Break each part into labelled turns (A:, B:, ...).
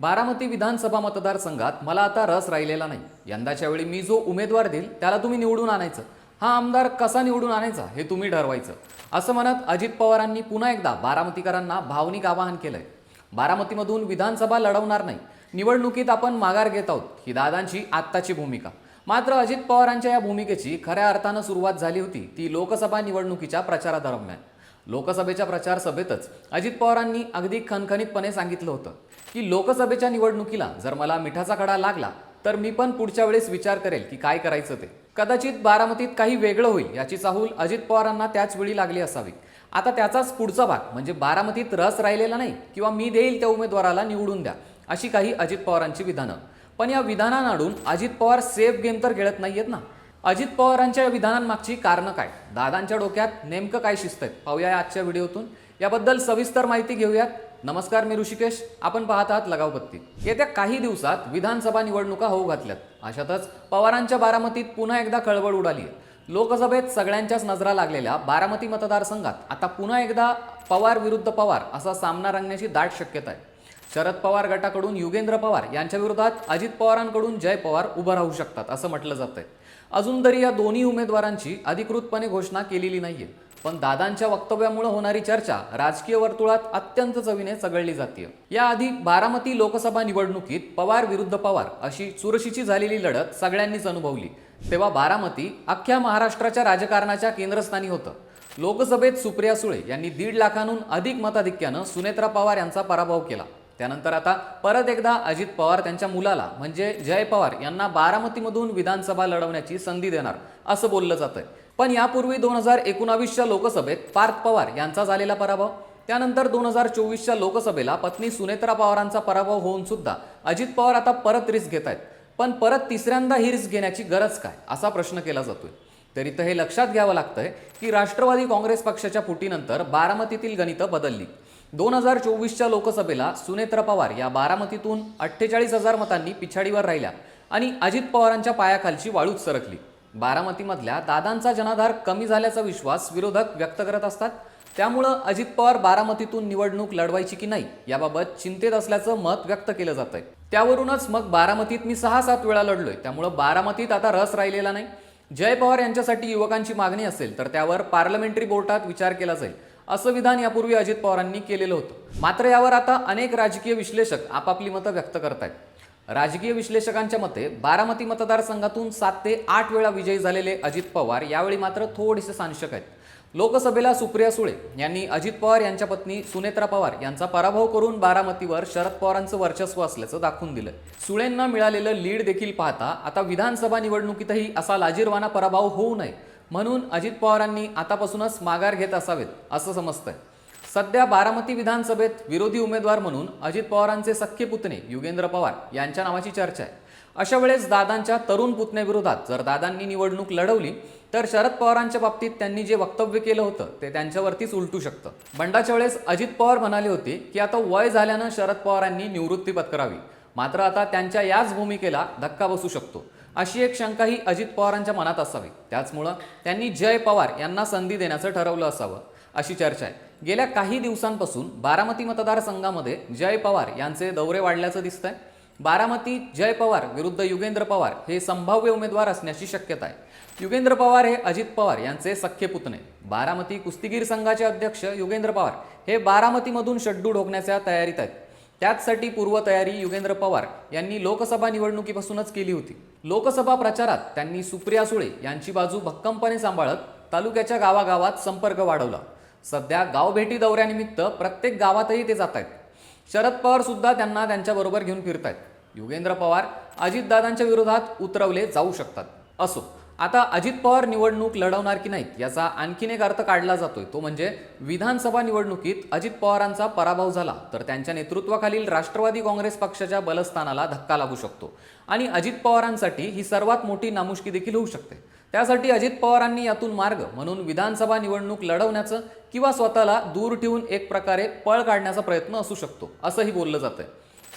A: बारामती विधानसभा मतदारसंघात मला आता रस राहिलेला नाही. यंदाच्या वेळी मी जो उमेदवार देईल त्याला तुम्ही निवडून आणायचं. हा आमदार कसा निवडून आणायचा हे तुम्ही ठरवायचं. असं म्हणत अजित पवारांनी पुन्हा एकदा बारामतीकरांना भावनिक आवाहन केलंय. बारामतीमधून विधानसभा लढवणार नाही. निवडणुकीत आपण माघार घेत आहोत ही दादांची आत्ताची भूमिका. मात्र अजित पवारांच्या या भूमिकेची खऱ्या अर्थानं सुरुवात झाली होती ती लोकसभा निवडणुकीच्या प्रचारादरम्यान. लोकसभेच्या प्रचार सभेतच अजित पवारांनी अगदी खणखणीतपणे सांगितलं होतं की लोकसभेच्या निवडणुकीला जर मला मिठाचा कडा लागला तर मी पण पुढच्या वेळेस विचार करेल की काय करायचं ते. कदाचित बारामतीत काही वेगळं होईल याची चाहूल अजित पवारांना त्याच वेळी लागली असावी. आता त्याचाच पुढचा भाग म्हणजे बारामतीत रस राहिलेला नाही किंवा मी देईल त्या उमेदवाराला निवडून द्या अशी काही अजित पवारांची विधानं. पण या विधानांआडून अजित पवार सेफ गेम तर खेळत नाहीयेत ना. अजित पवारांच्या या विधानांमागची कारणं काय? दादांच्या डोक्यात नेमकं काय शिस्त आहेत पाहूया या आजच्या व्हिडिओतून. याबद्दल सविस्तर माहिती घेऊयात. नमस्कार मी ऋषिकेश. आपण पाहत आहात लगावपत्ती येत्या काही दिवसात विधानसभा निवडणुका होऊ घातल्यात. अशातच पवारांच्या बारामतीत पुन्हा एकदा खळबळ उडाली आहे लोकसभेत सगळ्यांच्याच नजरा लागलेल्या बारामती मतदारसंघात आता पुन्हा एकदा पवार विरुद्ध पवार असा सामना रंगण्याची दाट शक्यता आहे शरद पवार गटाकडून युगेंद्र पवार यांच्या विरोधात अजित पवारांकडून जय पवार उभं राहू शकतात असं म्हटलं जातंय. अजून तरी या दोन्ही उमेदवारांची अधिकृतपणे घोषणा केलेली नाहीये. पण दादांच्या वक्तव्यामुळे होणारी चर्चा राजकीय वर्तुळात अत्यंत चवीने चघळली जाते याआधी बारामती लोकसभा निवडणुकीत पवार विरुद्ध पवार अशी चुरशीची झालेली लढत सगळ्यांनीच अनुभवली. तेव्हा बारामती अख्ख्या महाराष्ट्राच्या राजकारणाच्या केंद्रस्थानी होतं. लोकसभेत सुप्रिया सुळे यांनी दीड लाखांहून अधिक मताधिक्यानं सुनेत्रा पवार यांचा पराभव केला. त्यानंतर आता परत एकदा अजित पवार त्यांच्या मुलाला म्हणजे जय पवार यांना बारामतीमधून विधानसभा लढवण्याची संधी देणार असं बोललं जातंय. पण यापूर्वी दोन हजार एकोणावीसच्या लोकसभेत पार्थ पवार यांचा झालेला पराभव त्यानंतर दोन हजार चोवीसच्या लोकसभेला पत्नी सुनेत्रा पवारांचा पराभव होऊन सुद्धा अजित पवार आता परत रिस्क घेत आहेत पण परत तिसऱ्यांदा ही रिस्क घेण्याची गरज काय असा प्रश्न केला जातोय. तरी तर हे लक्षात घ्यावं लागतंय की राष्ट्रवादी काँग्रेस पक्षाच्या फुटीनंतर बारामतीतील गणितं बदलली. दोन हजार चोवीसच्या लोकसभेला सुनेत्र पवार या बारामतीतून अठ्ठेचाळीस हजार मतांनी पिछाडीवर राहिल्या आणि अजित पवारांच्या पायाखालची वाळूच सरकली. बारामतीमधल्या दादांचा जनाधार कमी झाल्याचा विश्वास विरोधक व्यक्त करत असतात. त्यामुळं अजित पवार बारामतीतून निवडणूक लढवायची की नाही याबाबत चिंतेत असल्याचं मत व्यक्त केलं जात आहे त्यावरूनच मग बारामतीत मी सहा सात वेळा लढलोय. त्यामुळं बारामतीत आता रस राहिलेला नाही. जय पवार यांच्यासाठी युवकांची मागणी असेल तर त्यावर पार्लमेंटरी बोर्डात विचार केला जाईल. असं विधान यापूर्वी अजित पवारांनी केलेलं होतं. मात्र यावर आता अनेक राजकीय विश्लेषक आपापली मतं व्यक्त करतायत. राजकीय विश्लेषकांच्या मते बारामती मतदारसंघातून सात ते आठ वेळा विजयी झालेले अजित पवार यावेळी मात्र थोडेसे सांशक आहेत. लोकसभेला सुप्रिया सुळे यांनी अजित पवार यांच्या पत्नी सुनेत्रा पवार यांचा पराभव करून बारामतीवर शरद पवारांचं वर्चस्व असल्याचं दाखवून दिलं सुळेंना मिळालेलं लीड देखील पाहता आता विधानसभा निवडणुकीतही असा लाजीरवाना पराभव होऊ नये म्हणून अजित पवारांनी आतापासूनच माघार घेत असावेत असं समजतंय. सध्या बारामती विधानसभेत विरोधी उमेदवार म्हणून अजित पवारांचे सख्खे पुतणे युगेंद्र पवार यांच्या नावाची चर्चा आहे. अशा वेळेस दादांच्या तरुण पुतण्याविरोधात जर दादांनी निवडणूक लढवली तर शरद पवारांच्या बाबतीत त्यांनी जे वक्तव्य केलं होतं ते त्यांच्यावरतीच उलटू शकतं. बंडाच्या वेळेस अजित पवार म्हणाले होते की आता वय झाल्यानं शरद पवारांनी निवृत्ती पत्करावी. मात्र आता त्यांच्या याच भूमिकेला धक्का बसू शकतो. अशी एक शंका ही अजित पवारांच्या मनात असावी. त्याचमुळं त्यांनी जय पवार यांना संधी देण्याचं ठरवलं असावं अशी चर्चा आहे. गेल्या काही दिवसांपासून बारामती मतदारसंघामध्ये जय पवार यांचे दौरे वाढल्याचं दिसतंय. बारामती जय पवार विरुद्ध युगेंद्र पवार हे संभाव्य उमेदवार असण्याची शक्यता आहे. युगेंद्र पवार हे अजित पवार यांचे सख्खे पुतणे. बारामती कुस्तीगीर संघाचे अध्यक्ष युगेंद्र पवार हे बारामतीमधून शड्डू ढोकण्याच्या तयारीत आहेत. त्याचसाठी पूर्वतयारी युगेंद्र पवार यांनी लोकसभा निवडणुकीपासूनच केली होती. लोकसभा प्रचारात त्यांनी सुप्रिया सुळे यांची बाजू भक्कमपणे सांभाळत तालुक्याच्या गावागावात संपर्क वाढवला. सध्या गावभेटी दौऱ्यानिमित्त प्रत्येक गावातही ते जात आहेत. शरद पवार सुद्धा त्यांना त्यांच्याबरोबर घेऊन फिरतायत युगेंद्र पवार अजितदादांच्या विरोधात उतरवले जाऊ शकतात असो. आता अजित पवार निवडणूक लढवणार की नाहीत याचा आणखीन एक अर्थ काढला जातोय. तो म्हणजे विधानसभा निवडणुकीत अजित पवारांचा पराभव झाला तर त्यांच्या नेतृत्वाखालील राष्ट्रवादी काँग्रेस पक्षाच्या बलस्थानाला धक्का लागू शकतो. आणि अजित पवारांसाठी ही सर्वात मोठी नामुष्की देखील होऊ शकते. त्यासाठी अजित पवारांनी यातून मार्ग म्हणून विधानसभा निवडणूक लढवण्याचं किंवा स्वतःला दूर ठेवून एक प्रकारे पळ काढण्याचा प्रयत्न असू शकतो असंही बोललं जातं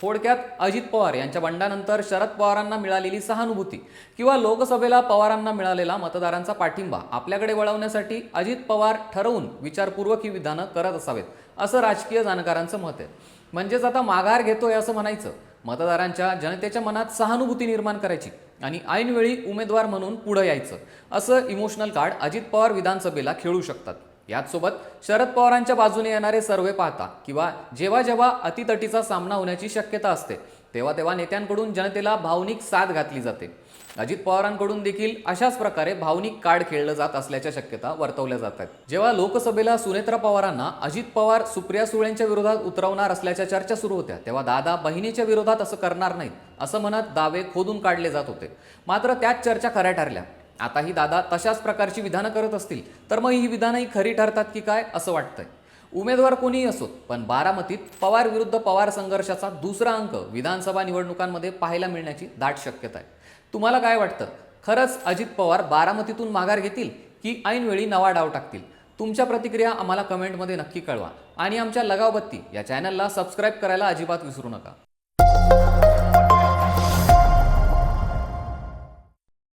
A: थोडक्यात अजित पवार यांच्या बंडानंतर शरद पवारांना मिळालेली सहानुभूती किंवा लोकसभेला पवारांना मिळालेला मतदारांचा पाठिंबा आपल्याकडे वळवण्यासाठी अजित पवार ठरवून विचारपूर्वक ही विधानं करत असावेत असं राजकीय जाणकारांचं मत आहे. म्हणजेच आता माघार घेतोय असं म्हणायचं मतदारांच्या जनतेच्या मनात सहानुभूती निर्माण करायची आणि ऐनवेळी उमेदवार म्हणून पुढं यायचं असं इमोशनल कार्ड अजित पवार विधानसभेला खेळू शकतात. याचसोबत शरद पवारांच्या बाजूने येणारे सर्वे पाहता किंवा जेव्हा जेव्हा अतितटीचा सामना होण्याची शक्यता असते तेव्हा तेव्हा नेत्यांकडून जनतेला भावनिक साथ घातली जाते. अजित पवारांकडून देखील अशाच प्रकारे भावनिक कार्ड खेळलं जात असल्याच्या शक्यता वर्तवल्या जात आहेत. जेव्हा लोकसभेला सुनेत्रा पवारांना अजित पवार सुप्रिया सुळेंच्या विरोधात उतरवणार असल्याच्या चर्चा सुरू होत्या तेव्हा दादा बहिणीच्या विरोधात असं करणार नाहीत असं म्हणत दावे खोदून काढले जात होते. मात्र त्याच चर्चा खऱ्या ठरल्या. आताही दादा तशाच प्रकारची विधानं करत असतील तर मग ही विधानही खरी ठरतात की काय असं वाटतंय. उमेदवार कोणीही असोत पण बारामतीत पवार विरुद्ध पवार संघर्षाचा दुसरा अंक विधानसभा निवडणुकांमध्ये पाहायला मिळण्याची दाट शक्यता आहे. तुम्हाला काय वाटतं? खरंच अजित पवार बारामतीतून माघार घेतील की ऐनवेळी नवा डाव टाकतील? तुमच्या प्रतिक्रिया आम्हाला कमेंटमध्ये नक्की कळवा. आणि आमच्या लगावबत्ती या चॅनलला सबस्क्राईब करायला अजिबात विसरू नका.